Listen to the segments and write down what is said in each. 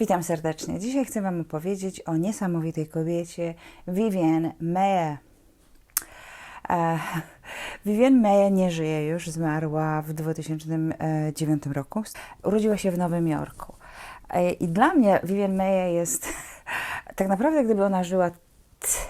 Witam serdecznie. Dzisiaj chcę Wam opowiedzieć o niesamowitej kobiecie Vivienne Meyer. Vivienne Meyer nie żyje już, zmarła w 2009 roku. Urodziła się w Nowym Jorku. E, I dla mnie Vivienne Meyer jest tak naprawdę, gdyby ona żyła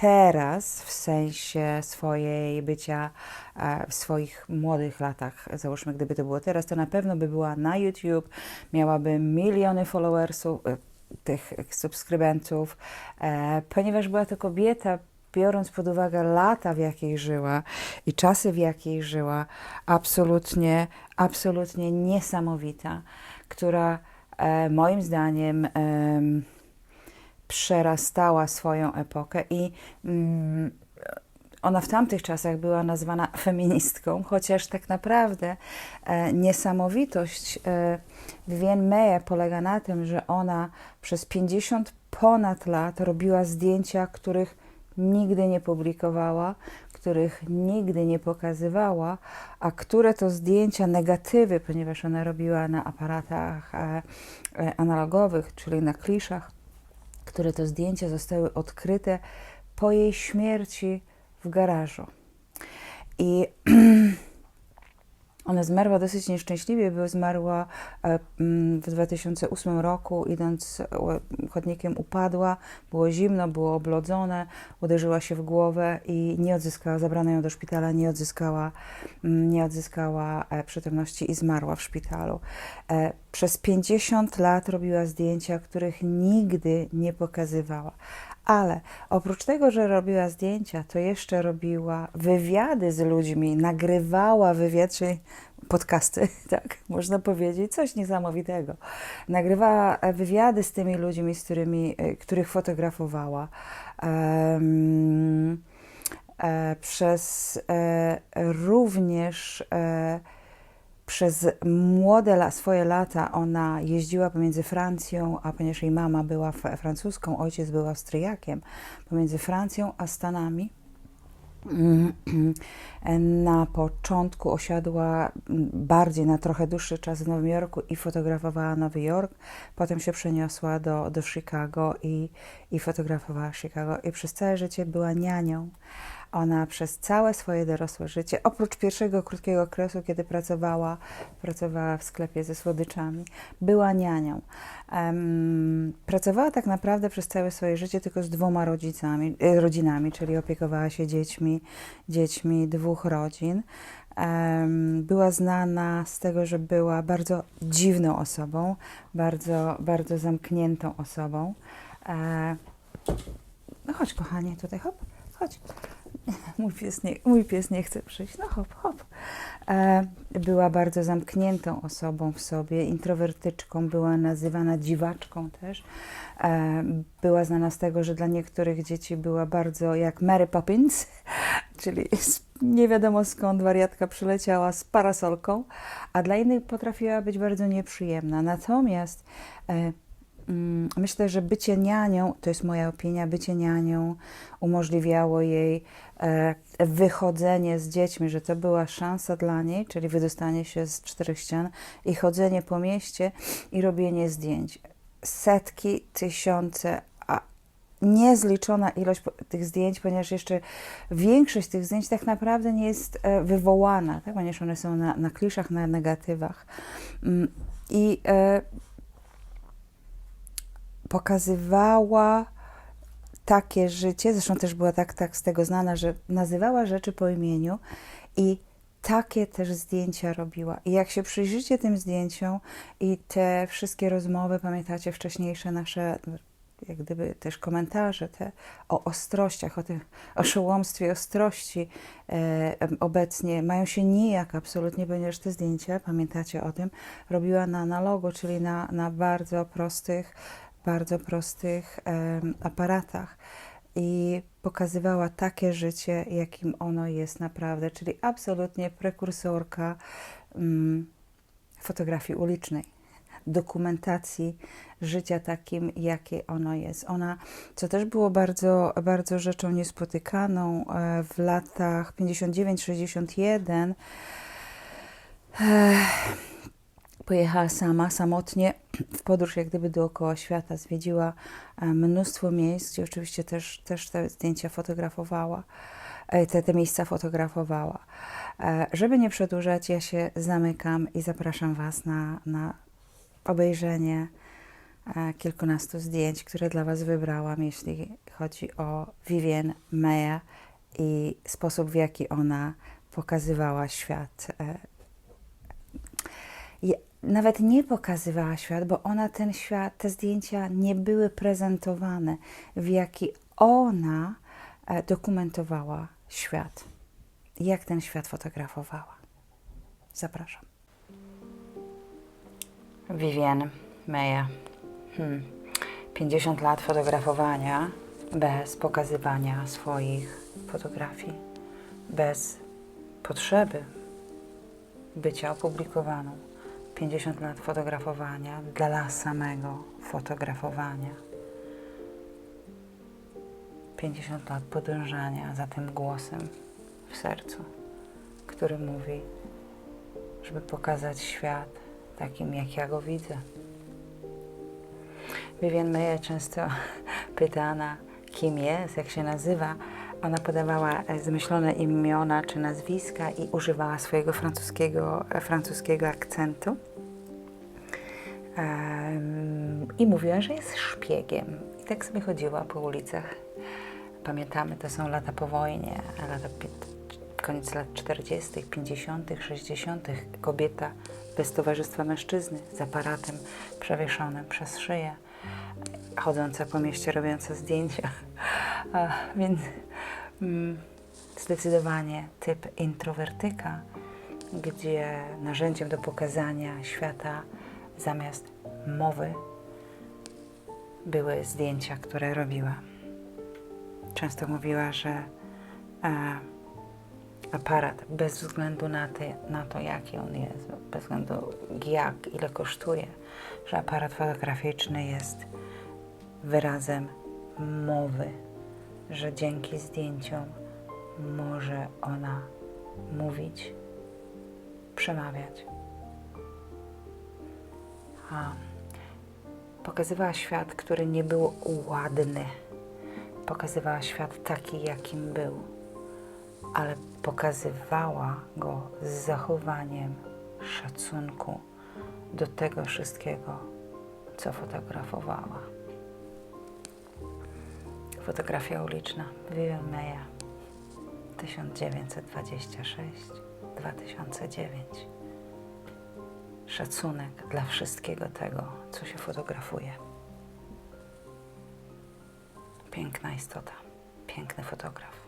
teraz, w sensie swojej bycia e, w swoich młodych latach, załóżmy, gdyby to było teraz, to na pewno by była na YouTube, miałaby miliony followersów, e, tych subskrybentów, e, ponieważ była to kobieta, biorąc pod uwagę lata, w jakiej żyła i czasy, w jakiej żyła, absolutnie, absolutnie niesamowita, która moim zdaniem przerastała swoją epokę i mm, ona w tamtych czasach była nazywana feministką, chociaż tak naprawdę e, niesamowitość e, Meyer polega na tym, że ona przez 50 ponad lat robiła zdjęcia, których nigdy nie publikowała, których nigdy nie pokazywała, a które to zdjęcia negatywy, ponieważ ona robiła na aparatach e, e analogowych, czyli na kliszach, które to zdjęcia zostały odkryte po jej śmierci w garażu. I ona zmarła dosyć nieszczęśliwie, bo zmarła e, mm, w 2008 roku, idąc chodnikiem upadła, było zimno, było oblodzone, uderzyła się w głowę i nie odzyskała, zabrano ją do szpitala, nie odzyskała, mm, nie odzyskała e, przytomności i zmarła w szpitalu. E, przez 50 lat robiła zdjęcia, których nigdy nie pokazywała. Ale oprócz tego, że robiła zdjęcia, to jeszcze robiła wywiady z ludźmi, nagrywała wywiad, czyli podcasty, tak można powiedzieć, coś niesamowitego. Nagrywała wywiady z tymi ludźmi, z którymi, e, których fotografowała. Um, e, przez e, również e, przez młode swoje lata ona jeździła pomiędzy Francją, a ponieważ jej mama była francuską, ojciec był Austriakiem, pomiędzy Francją a Stanami. Na początku osiadła bardziej na trochę dłuższy czas w Nowym Jorku i fotografowała Nowy Jork. Potem się przeniosła do, do Chicago i, i fotografowała Chicago. I przez całe życie była nianią. Ona przez całe swoje dorosłe życie, oprócz pierwszego krótkiego okresu, kiedy pracowała, pracowała w sklepie ze słodyczami, była nianią. Pracowała tak naprawdę przez całe swoje życie tylko z dwoma rodzicami, e, rodzinami, czyli opiekowała się dziećmi, dziećmi dwóch rodzin. Była znana z tego, że była bardzo dziwną osobą, bardzo, bardzo zamkniętą osobą. E, no chodź, kochanie, tutaj hop, chodź. mój pies nie, mój pies nie chce przyjść, no hop, hop. E, była bardzo zamkniętą osobą w sobie, introwertyczką, była nazywana dziwaczką też. E, była znana z tego, że dla niektórych dzieci była bardzo jak Mary Poppins, czyli nie wiadomo skąd wariatka przyleciała z parasolką, a dla innych potrafiła być bardzo nieprzyjemna. Natomiast e, Myślę, że bycie nianią, to jest moja opinia, bycie nianią umożliwiało jej E, wychodzenie z dziećmi, że to była szansa dla niej, czyli wydostanie się z czterech ścian i chodzenie po mieście i robienie zdjęć. Setki, tysiące, a niezliczona ilość tych zdjęć, ponieważ jeszcze większość tych zdjęć tak naprawdę nie jest e, wywołana, tak? ponieważ one są na, na kliszach, na negatywach. Mm, I e, pokazywała takie życie, zresztą też była tak, tak z tego znana, że nazywała rzeczy po imieniu i takie też zdjęcia robiła. I jak się przyjrzycie tym zdjęciom i te wszystkie rozmowy, pamiętacie wcześniejsze nasze jak gdyby też komentarze te o ostrościach, o tym oszołomstwie ostrości e, obecnie mają się nijak absolutnie, ponieważ te zdjęcia, pamiętacie o tym, robiła na analogu, czyli na, na bardzo prostych bardzo prostych aparatach i pokazywała takie życie, jakim ono jest naprawdę, czyli absolutnie prekursorka mm, fotografii ulicznej, dokumentacji życia takim, jakie ono jest. Ona, co też było bardzo, bardzo rzeczą niespotykaną e, w latach 59-61, Pojechała sama, samotnie w podróż, jak gdyby dookoła świata. Zwiedziła e, mnóstwo miejsc, gdzie oczywiście też, też te zdjęcia fotografowała, e, te, te miejsca fotografowała. E, Żeby nie przedłużać, ja się zamykam i zapraszam Was na, na obejrzenie kilkunastu zdjęć, które dla Was wybrałam, jeśli chodzi o Vivienne Meyer i sposób, w jaki ona pokazywała świat. Nawet nie pokazywała świat, bo ona ten świat, te zdjęcia nie były prezentowane, w jaki ona e, dokumentowała świat. Jak ten świat fotografowała. Zapraszam. Vivienne Meyer. Hmm. 50 lat fotografowania bez pokazywania swoich fotografii, bez potrzeby bycia opublikowaną. 50 lat fotografowania dla samego fotografowania. 50 lat podążania za tym głosem w sercu, który mówi, żeby pokazać świat takim, jak ja go widzę. Vivienne Meyer często pytana, kim jest, jak się nazywa. Ona podawała e, zmyślone imiona czy nazwiska i używała swojego francuskiego, e, francuskiego akcentu. I mówiła, że jest szpiegiem. I tak sobie chodziła po ulicach. Pamiętamy, to są lata po wojnie, lata koniec lat 40., 50., 60. Kobieta bez towarzystwa mężczyzny, z aparatem przewieszonym przez szyję, chodząca po mieście, robiąca zdjęcia. A, więc zdecydowanie typ introwertyka, gdzie narzędziem do pokazania świata zamiast mowy były zdjęcia, które robiła. Często mówiła, że e, aparat, bez względu na, te, na to, jaki on jest, bez względu jak, ile kosztuje, że aparat fotograficzny jest wyrazem mowy, że dzięki zdjęciom może ona mówić, przemawiać. A pokazywała świat, który nie był ładny. Pokazywała świat taki, jakim był, ale pokazywała go z zachowaniem szacunku do tego wszystkiego, co fotografowała. Fotografia uliczna Vivienne Meyer 1926-2009 Szacunek dla wszystkiego tego, co się fotografuje. Piękna istota, piękny fotograf.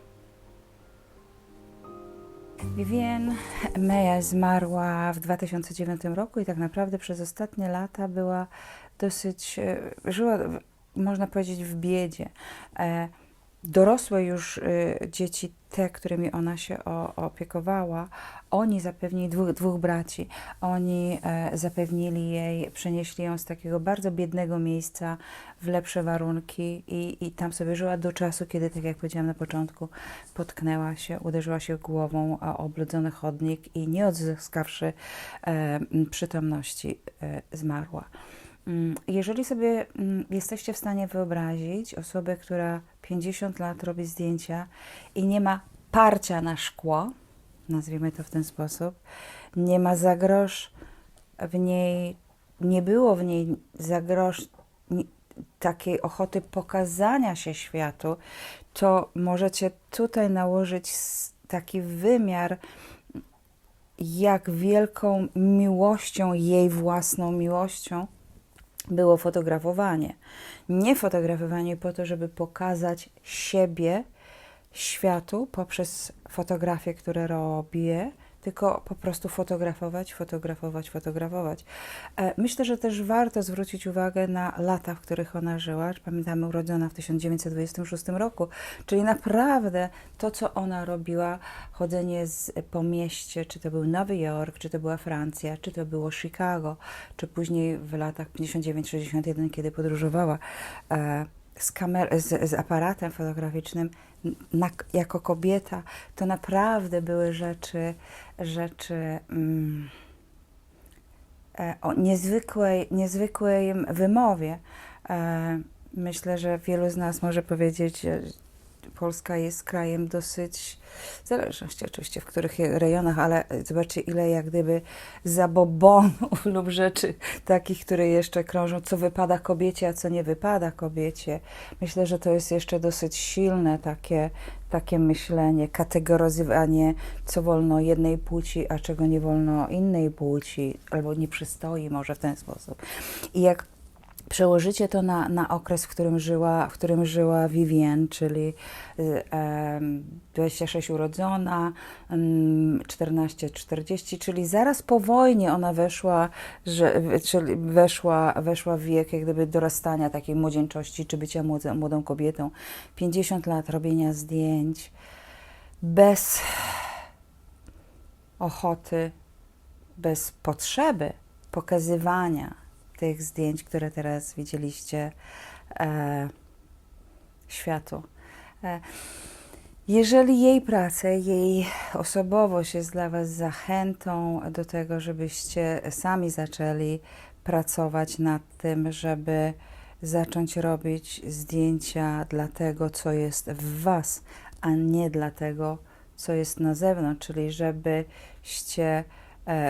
Vivienne Meyer zmarła w 2009 roku i tak naprawdę przez ostatnie lata była dosyć, e, żyła, można powiedzieć, w biedzie. E, Dorosłe już e, dzieci, te, którymi ona się opiekowała, oni zapewnili dwóch, dwóch braci. Oni e, zapewnili jej, przenieśli ją z takiego bardzo biednego miejsca w lepsze warunki i, i tam sobie żyła do czasu, kiedy, tak jak powiedziałam na początku, potknęła się, uderzyła się głową o oblodzony chodnik i nie odzyskawszy e, przytomności, zmarła. Mm, Jeżeli sobie mm, jesteście w stanie wyobrazić osobę, która 50 lat robi zdjęcia i nie ma parcia na szkło, nazwijmy to w ten sposób, nie ma za grosz w niej, nie było w niej za grosz takiej ochoty pokazania się światu, to możecie tutaj nałożyć taki wymiar, jak wielką miłością, jej własną miłością było fotografowanie. Nie fotografowanie po to, żeby pokazać siebie światu poprzez fotografie, które robię, tylko po prostu fotografować, fotografować, fotografować. E, Myślę, że też warto zwrócić uwagę na lata, w których ona żyła. Pamiętamy, urodzona w 1926 roku, czyli naprawdę to, co ona robiła, chodzenie z, po mieście, czy to był Nowy Jork, czy to była Francja, czy to było Chicago, czy później w latach 59-61, kiedy podróżowała e, z, kamer- z, z aparatem fotograficznym na, jako kobieta, to naprawdę były rzeczy, rzeczy mm, e, o niezwykłej, niezwykłej wymowie. E, Myślę, że wielu z nas może powiedzieć, Polska jest krajem dosyć, w zależności oczywiście w których rejonach, ale zobaczcie ile jak gdyby zabobonów lub rzeczy takich, które jeszcze krążą, co wypada kobiecie, a co nie wypada kobiecie. Myślę, że to jest jeszcze dosyć silne takie, takie myślenie, kategoryzowanie, co wolno jednej płci, a czego nie wolno innej płci, albo nie przystoi może w ten sposób. I jak przełożycie to na, na okres, w którym żyła, w którym żyła Vivien, czyli y, em, 26 urodzona, mm, 14-40, czyli zaraz po wojnie ona weszła, że, czyli weszła, weszła w wiek jak gdyby dorastania takiej młodzieńczości, czy bycia młodą, młodą kobietą. 50 lat robienia zdjęć bez ochoty, bez potrzeby pokazywania tych zdjęć, które teraz widzieliście e, światu. E, jeżeli jej praca, jej osobowość jest dla Was zachętą do tego, żebyście sami zaczęli pracować nad tym, żeby zacząć robić zdjęcia dla tego, co jest w Was, a nie dla tego, co jest na zewnątrz, czyli żebyście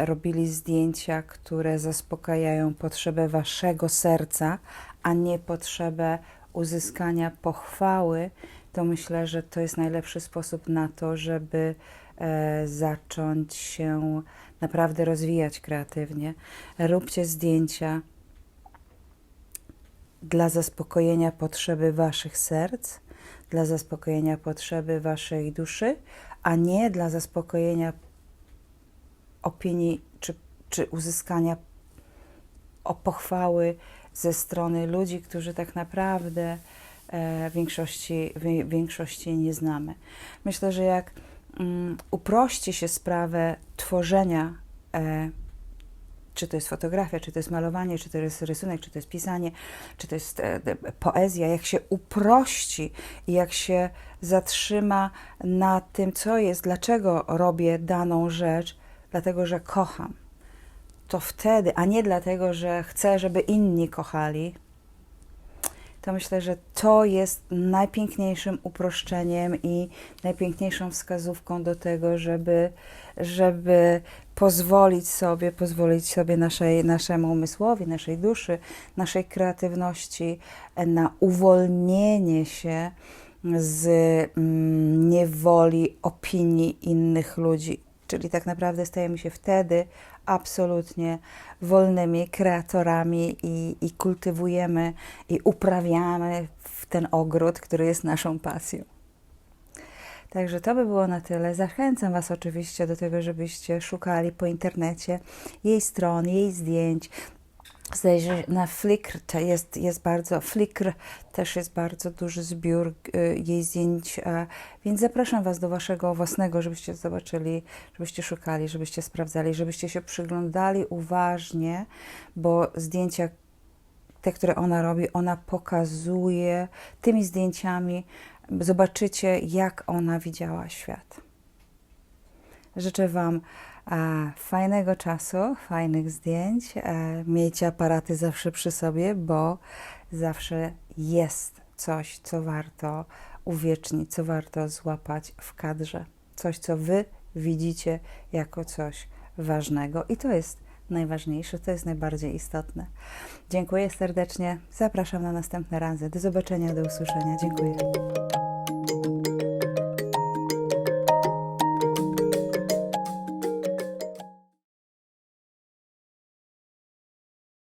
robili zdjęcia, które zaspokajają potrzebę Waszego serca, a nie potrzebę uzyskania pochwały, to myślę, że to jest najlepszy sposób na to, żeby e, zacząć się naprawdę rozwijać kreatywnie. Róbcie zdjęcia dla zaspokojenia potrzeby Waszych serc, dla zaspokojenia potrzeby Waszej duszy, a nie dla zaspokojenia opinii czy, czy uzyskania o pochwały ze strony ludzi, którzy tak naprawdę e, większości, większości nie znamy. Myślę, że jak mm, uprości się sprawę tworzenia, e, czy to jest fotografia, czy to jest malowanie, czy to jest rysunek, czy to jest pisanie, czy to jest e, poezja, jak się uprości i jak się zatrzyma na tym, co jest, dlaczego robię daną rzecz, dlatego że kocham to wtedy, a nie dlatego, że chcę, żeby inni kochali, to myślę, że to jest najpiękniejszym uproszczeniem i najpiękniejszą wskazówką do tego, żeby, żeby pozwolić sobie, pozwolić sobie naszej, naszemu umysłowi, naszej duszy, naszej kreatywności na uwolnienie się z mm, niewoli opinii innych ludzi. Czyli tak naprawdę stajemy się wtedy absolutnie wolnymi kreatorami i, i kultywujemy i uprawiamy w ten ogród, który jest naszą pasją. Także to by było na tyle. Zachęcam Was oczywiście do tego, żebyście szukali po internecie jej stron, jej zdjęć. Że na Flickr to jest, jest bardzo, Flickr też jest bardzo duży zbiór y, jej zdjęć, więc zapraszam Was do Waszego własnego, żebyście zobaczyli, żebyście szukali, żebyście sprawdzali, żebyście się przyglądali uważnie, bo zdjęcia, te, które ona robi, ona pokazuje tymi zdjęciami, zobaczycie, jak ona widziała świat. Życzę Wam fajnego czasu, fajnych zdjęć. E, miejcie aparaty zawsze przy sobie, bo zawsze jest coś, co warto uwiecznić, co warto złapać w kadrze. Coś, co Wy widzicie jako coś ważnego i to jest najważniejsze, to jest najbardziej istotne. Dziękuję serdecznie. Zapraszam na następne razy. Do zobaczenia, do usłyszenia. Dziękuję.